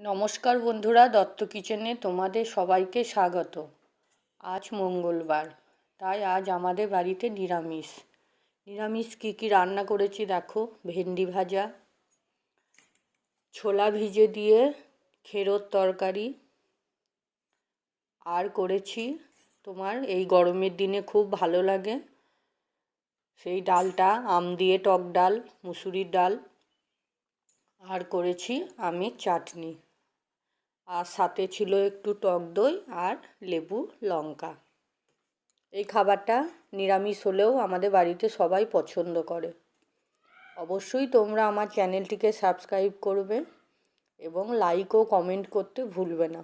নমস্কার বন্ধুরা, দত্ত কিচেনে তোমাদের সবাইকে স্বাগত। আজ মঙ্গলবার, তাই আজ আমাদের বাড়িতে নিরামিষ। নিরামিষ কী কী রান্না করেছি দেখো, ভেন্ডি ভাজা, ছোলা ভিজে দিয়ে খেরোর তরকারি, আর করেছি তোমার এই গরমের দিনে খুব ভালো লাগে। সেই ডালটা, আম দিয়ে টক ডাল, মুসুরির ডাল আর করেছি আমি চাটনি। আর সাথে ছিল একটু টক দই আর লেবু লঙ্কা। এই খাবারটা নিরামিষ হলেও আমাদের বাড়িতে সবাই পছন্দ করে। অবশ্যই তোমরা আমার চ্যানেলটিকে সাবস্ক্রাইব করবে এবং লাইক ও কমেন্ট করতে ভুলবে না।